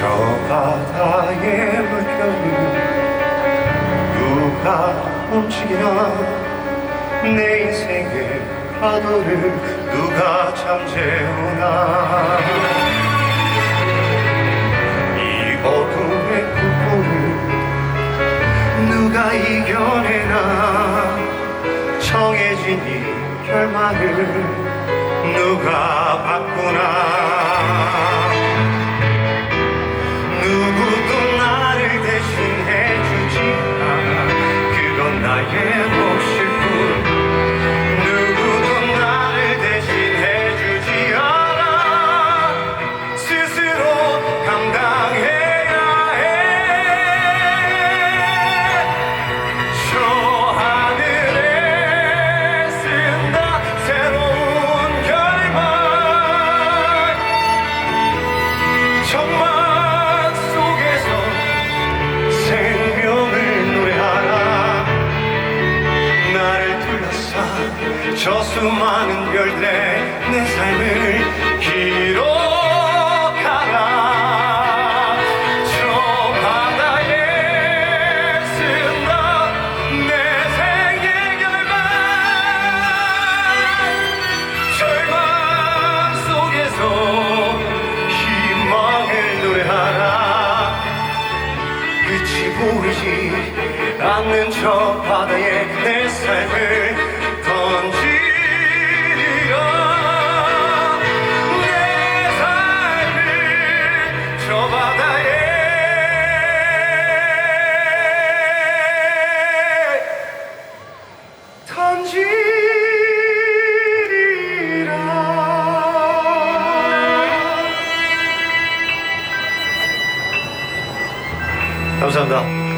저 바다의 물결을 누가 움직이나? 내 인생의 파도를 누가 잠재우나? 이 어둠의 국보를 누가 이겨내나? 정해진 이 결말을 누가 그건 나의 저 수많은 별들의 내 삶을 기록하라. 저 바다에 쓴다 내 생의 결말. 절망 속에서 희망을 노래하라. 끝이 보이지 않는 저 바다에 내 삶을 감사합니다.